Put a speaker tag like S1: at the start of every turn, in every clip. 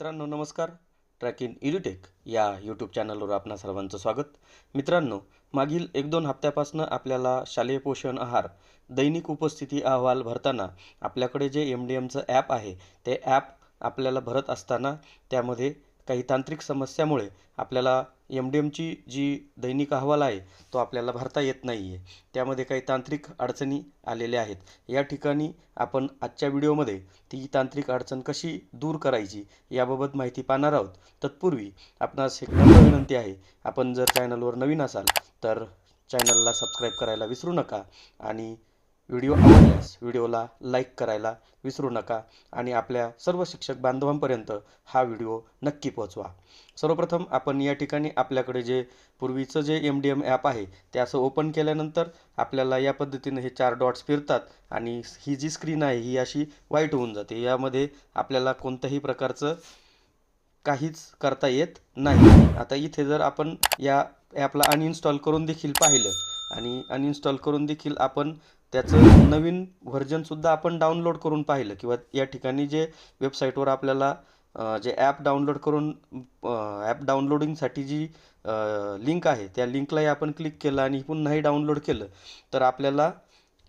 S1: मित्रांनो नमस्कार. Track in इड्युटेक या यूट्यूब चॅनलवर आपणा सर्वांचं स्वागत. मित्रांनो मागील एक दोन हप्त्यापासून आपल्याला शालेय पोषण आहार दैनिक उपस्थिती अहवाल भरताना आपल्याकडे जे एम डी एमचं ॲप आहे ते ॲप आपल्याला भरत असताना त्यामध्ये काही तांत्रिक समस्यामुळे आपल्याला एम डी एमची जी दैनिक अहवाल आहे तो आपल्याला भरता येत नाही आहे त्यामध्ये काही तांत्रिक अडचणी आलेल्या आहेत. या ठिकाणी आपण आजच्या व्हिडिओमध्ये ती तांत्रिक अडचण कशी दूर करायची याबाबत माहिती पाहणार आहोत. तत्पूर्वी आपणास एक विनंती आहे. आपण जर चॅनलवर नवीन असाल तर चॅनलला सबस्क्राईब करायला विसरू नका आणि व्हिडिओ आवडल्यास व्हिडिओला लाईक करायला विसरू नका आणि आपल्या सर्व शिक्षक बांधवांपर्यंत हा व्हिडिओ नक्की पोहोचवा. सर्वप्रथम आपण या ठिकाणी आपल्याकडे जे पूर्वीचं जे एम डी एम ॲप आहे ते असं ओपन केल्यानंतर आपल्याला या पद्धतीने हे चार डॉट्स फिरतात आणि ही जी स्क्रीन आहे ही अशी वाईट होऊन जाते. यामध्ये आपल्याला कोणत्याही प्रकारचं काहीच करता येत नाही. आता इथे जर आपण या ॲपला अनइन्स्टॉल करून देखील पाहिलं आणि अनइन्स्टॉल करून देखील आपण त्याचं नवीन व्हर्जनसुद्धा आपण डाउनलोड करून पाहिलं. किंवा या ठिकाणी जे वेबसाईटवर आपल्याला जे ॲप डाउनलोड करून ॲप डाउनलोडिंगसाठी जी लिंक आहे त्या लिंकलाही आपण क्लिक केलं आणि पुन्हाही डाउनलोड केलं. तर आपल्याला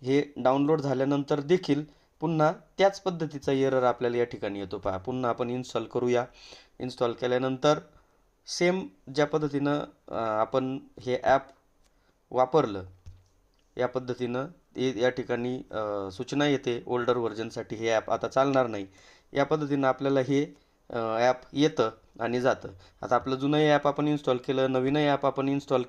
S1: हे डाउनलोड झाल्यानंतर देखील पुन्हा त्याच पद्धतीचा एरर आपल्याला या ठिकाणी येतो पहा. पुन्हा आपण इन्स्टॉल करूया. इन्स्टॉल केल्यानंतर सेम ज्या पद्धतीनं आपण हे ॲप वापरलं. या पद्धतीनं ए- या ठिकाणी सूचना येते ओल्डर व्हर्जनसाठी हे ॲप आता चालणार नाही. या पद्धतीनं आपल्याला हे ॲप येतं आणि जातं. आता आपलं जुनंही ॲप आपण इन्स्टॉल केलं नवीनही ॲप आपण इन्स्टॉल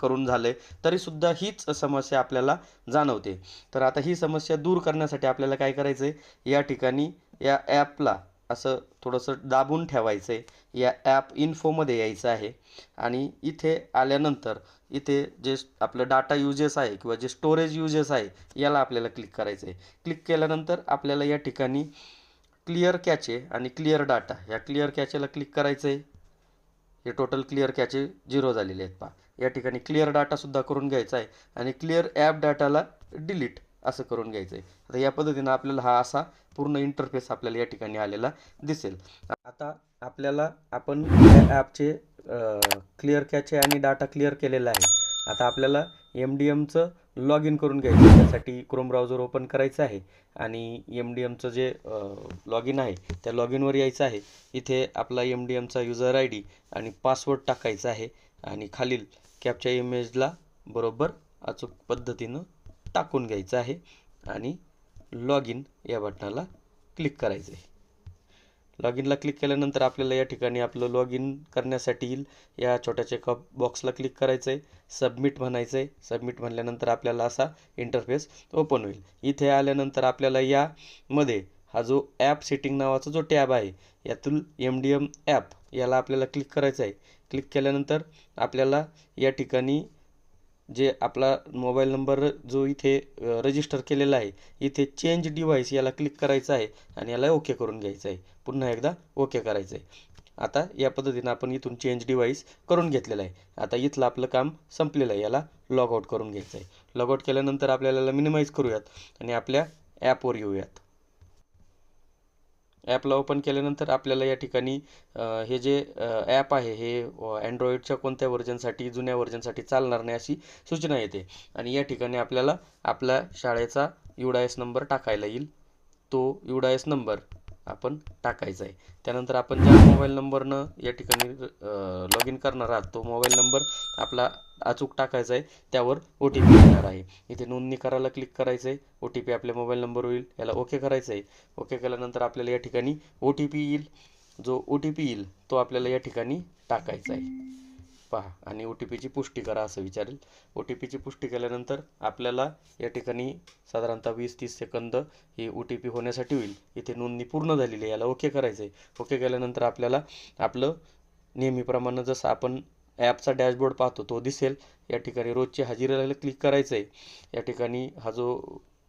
S1: करून झाले तरीसुद्धा हीच समस्या आपल्याला जाणवते. तर आता ही समस्या दूर करण्यासाठी आपल्याला काय करायचं आहे या ठिकाणी या ॲपला असं थोडंसं दाबून ठेवायचं आहे या ॲप इन्फोमध्ये यायचं आहे. आणि इथे आल्यानंतर इथे जे आपलं डाटा युजेस आहे किंवा जे स्टोरेज युजेस आहे याला आपल्याला क्लिक करायचं आहे. क्लिक केल्यानंतर आपल्याला या ठिकाणी क्लिअर कॅचे आणि क्लिअर डाटा या क्लिअर कॅचेला क्लिक करायचं आहे. हे टोटल क्लिअर कॅचे झिरो झालेले आहेत पहा. या ठिकाणी क्लिअर डाटासुद्धा करून घ्यायचा आहे आणि क्लिअर ॲप डाटाला डिलीट असं करून घ्यायचं आहे. आता या पद्धतीनं आपल्याला हा असा पूर्ण इंटरफेस आपल्याला या ठिकाणी आलेला दिसेल. आता आपल्याला आपण या ॲपचे क्लिअर कॅचे आणि डाटा क्लिअर केलेला आहे. आता आपल्याला एम डी एमचं लॉग इन करून घ्यायचं आहे. त्यासाठी क्रोम ब्राउझर ओपन करायचं आहे आणि एम डी एमचं जे लॉग इन आहे त्या लॉग इनवर यायचं आहे. इथे आपला एम डी एमचा युजर आय डी आणि पासवर्ड टाकायचा आहे आणि खालील कॅपच्या इमेजला बरोबर अचूक पद्धतीनं टाकून घ्यायचं आहे आणि लॉग इन या बटनाला क्लिक करायचं आहे. लॉग इनला क्लिक केल्यानंतर आपल्याला या ठिकाणी आपलं लॉग इन करण्यासाठी येईल. या छोट्या चेकअप बॉक्सला क्लिक करायचं आहे सबमिट म्हणायचं आहे सबमिट म्हणल्यानंतर आपल्याला असा इंटरफेस ओपन होईल. इथे आल्यानंतर आपल्याला यामध्ये हा जो ॲप सेटिंग नावाचा जो टॅब आहे यातून एम डी एम ॲप याला आपल्याला क्लिक करायचं आहे क्लिक केल्यानंतर आपल्याला या ठिकाणी जे आपला मोबाईल नंबर जो इथे रजिस्टर केलेला आहे इथे चेंज डिव्हाइस याला क्लिक करायचं आहे आणि याला ओके करून घ्यायचं आहे. पुन्हा एकदा ओके करायचं आहे. आता या पद्धतीनं आपण इथून चेंज डिव्हाइस करून घेतलेलं आहे. आता इथलं आपलं काम संपलेलं आहे. याला लॉगआउट करून घ्यायचं आहे. लॉगआउट केल्यानंतर आपल्याला मिनिमाइज करूयात आणि आपल्या ॲपवर येऊयात. ॲपला ओपन केल्यानंतर आपल्याला या ठिकाणी हे जे ॲप आहे हे अँड्रॉईडच्या कोणत्या व्हर्जनसाठी जुन्या व्हर्जनसाठी चालणार नाही अशी सूचना येते. आणि या ठिकाणी आपल्याला आपल्या शाळेचा युडायस नंबर टाकायला येईल. तो युडायस नंबर आपण टाकायचा आहे. त्यानंतर आपण ज्या मोबाईल नंबरनं या ठिकाणी लॉग इन करणार आहात तो मोबाईल नंबर आपला अचूक टाकायचा आहे त्यावर ओ टी पी येणार आहे. इथे नोंदणी करायला क्लिक करायचं आहे ओ टी पी आपल्या मोबाईल नंबर होईल याला ओके करायचं आहे ओके केल्यानंतर आपल्याला या ठिकाणी ओ टी पी येईल. जो ओ टी पी येईल तो आपल्याला या ठिकाणी टाकायचा आहे पहा आणि ओ टी पीची पुष्टी करा असं विचारेल. ओ टी पीची पुष्टी केल्यानंतर आपल्याला या ठिकाणी साधारणतः वीस तीस सेकंद ही ओ टी पी होण्यासाठी होईल. इथे नोंदणी पूर्ण झालेली आहे याला ओके करायचं आहे ओके केल्यानंतर आपल्याला आपलं नेहमीप्रमाणे जसं आपण ॲपचा डॅशबोर्ड पाहतो तो दिसेल. या ठिकाणी रोजची हजेरीला क्लिक करायचं आहे या ठिकाणी हा जो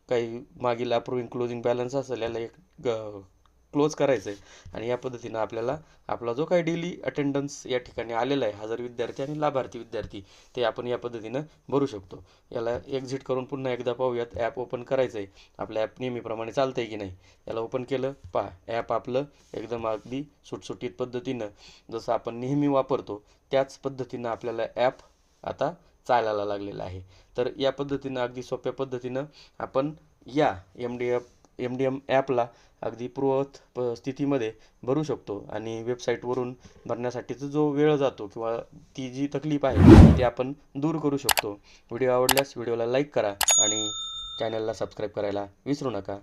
S1: काही मागील अप्रूव्हिंग क्लोजिंग बॅलन्स असेल याला एक ग क्लोज करायचं आहे आणि या पद्धतीनं आपल्याला आपला जो काही डेली अटेंडन्स या ठिकाणी आलेला आहे हजर विद्यार्थी आणि लाभार्थी विद्यार्थी ते आपण या पद्धतीनं भरू शकतो. याला एक्झिट करून पुन्हा एकदा पाहूयात ॲप ओपन करायचं आहे आपलं ॲप नेहमीप्रमाणे चालतं आहे की नाही? याला ओपन केलं पहा ॲप आपलं एकदम अगदी सुटसुटीत पद्धतीनं जसं आपण नेहमी वापरतो त्याच पद्धतीनं आपल्याला ॲप आता चालायला लागलेलं आहे. तर या पद्धतीनं अगदी सोप्या पद्धतीनं आपण या M D F M D M ॲपला अगदी पूर्ववत प स्थितीमध्ये भरू शकतो. आणि वेबसाईटवरून भरण्यासाठीचा जो वेळ जातो किंवा ती जी तकलीफ आहे ती आपण दूर करू शकतो. व्हिडिओ आवडल्यास व्हिडिओला लाईक करा आणि चॅनलला सबस्क्राईब करायला विसरू नका.